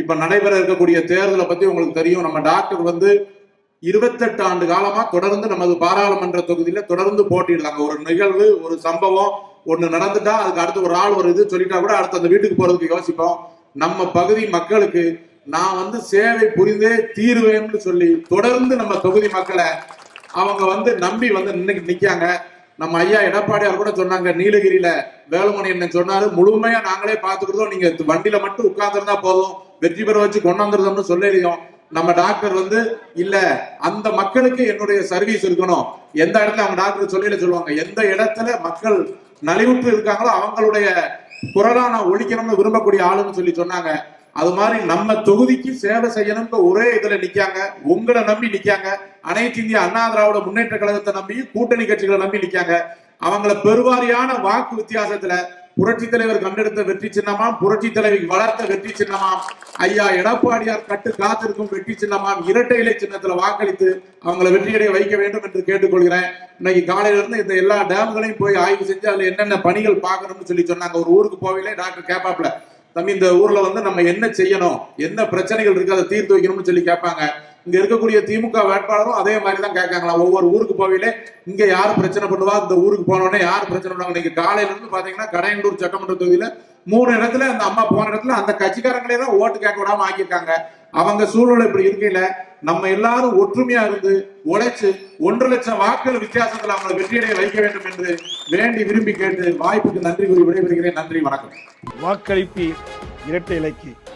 இப்ப நடைபெற இருக்கக்கூடிய தேர்தலை பத்தி உங்களுக்கு தெரியும். நம்ம டாக்டர் வந்து இருபத்தெட்டு ஆண்டு காலமா தொடர்ந்து நமது பாராளுமன்ற தொகுதியில தொடர்ந்து போட்டிடுறாங்க ஒரு நிகழ்வு ஒரு சம்பவம் ஒண்ணு நடந்துட்டா அதுக்கு அடுத்து ஒரு ஆள் ஒரு இது சொல்லிட்டா கூட அடுத்து அந்த வீட்டுக்கு போறதுக்கு யோசிப்போம். நம்ம பகுதி மக்களுக்கு நான் வந்து சேவை புரிந்தே தீருவேன்னு சொல்லி தொடர்ந்து நம்ம தொகுதி மக்களை அவங்க வந்து நம்பி வந்து இன்னைக்கு நிக்காங்க நம்ம ஐயா எடப்பாடியார் கூட சொன்னாங்க நீலகிரியில வேலுமணி என்ன சொன்னாரு முழுமையா நாங்களே பாத்துக்கிறதோ நீங்க வண்டியில மட்டும் உட்கார்ந்துருந்தா போதும். வெற்றி பெற வச்சு கொண்டாந்துருதோம்னு சொல்லலையும் நம்ம டாக்டர் வந்து இல்ல அந்த மக்களுக்கு என்னுடைய சர்வீஸ் இருக்கணும். எந்த இடத்துல அவங்க டாக்டர் சொல்லில சொல்லுவாங்க எந்த இடத்துல மக்கள் நலிவுற்று இருக்காங்களோ அவங்களுடைய குரலா நான் ஒழிக்கணும்னு விரும்பக்கூடிய ஆளுன்னு சொல்லி சொன்னாங்க. அது மாதிரி நம்ம தொகுதிக்கு சேவை செய்யணும்னு ஒரே இதுல நிக்காங்க. உங்களை நம்பி நிக்காங்க. அனைத்து இந்திய அண்ணா திராவிட முன்னேற்ற கழகத்தை நம்பி கூட்டணி கட்சிகளை நம்பி நிக்காங்க. அவங்கள பெருவாரியான வாக்கு வித்தியாசத்துல புரட்சி தலைவர் கண்டெடுத்த வெற்றி சின்னமாம் புரட்சி தலைவி வளர்த்த வெற்றி சின்னமாம். ஐயா எடப்பாடியார் கட்டு காத்திருக்கும் வெற்றி சின்னமாம். இரட்டை இலை சின்னத்துல வாக்களித்து அவங்களை வெற்றியடைய வைக்க வேண்டும் என்று கேட்டுக்கொள்கிறேன். இன்னைக்கு காலையில இருந்து இந்த எல்லா டேம்களையும் போய் ஆய்வு செஞ்சு அதுல என்னென்ன பணிகள் பார்க்கணும்னு சொல்லி சொன்னாங்க. ஒரு ஊருக்கு போகல டாக்டர் கேப்பாப்ல தம்பி இந்த ஊர்ல வந்து நம்ம என்ன செய்யணும் என்ன பிரச்சனைகள் இருக்கு அதை தீர்த்து வைக்கணும்னு சொல்லி கேட்பாங்க இங்க இருக்கக்கூடிய திமுக வேட்பாளரும் அதே மாதிரி தான் கேட்காங்களா ஒவ்வொரு ஊருக்கு போவிலே இங்க யார் பிரச்சனை பண்ணுவா? இந்த ஊருக்கு போனோடனே யார் பிரச்சனை பண்ணுவாங்க? இன்னைக்கு காலையில இருந்து பாத்தீங்கன்னா கடையண்டூர் சட்டமன்ற தொகுதியில மூணு இடத்துல அந்த அம்மா போன இடத்துல அந்த கட்சிக்காரங்களே தான் ஓட்டு கேட்க விடாம ஆக்கியிருக்காங்க. அவங்க சூழ்நிலை இப்படி இருக்கையில நம்ம எல்லாரும் ஒற்றுமையா இருந்து உழைச்சு ஒன்று லட்சம் வாக்குகள் வித்தியாசத்துல அவங்களை வெற்றியடைய வைக்க வேண்டும் என்று வேண்டி விரும்பி கேட்டு வாய்ப்புக்கு நன்றி கூறி விடைபெறுகிறேன். நன்றி வணக்கம். வாக்களிப்பு இரட்டை இலைக்கு.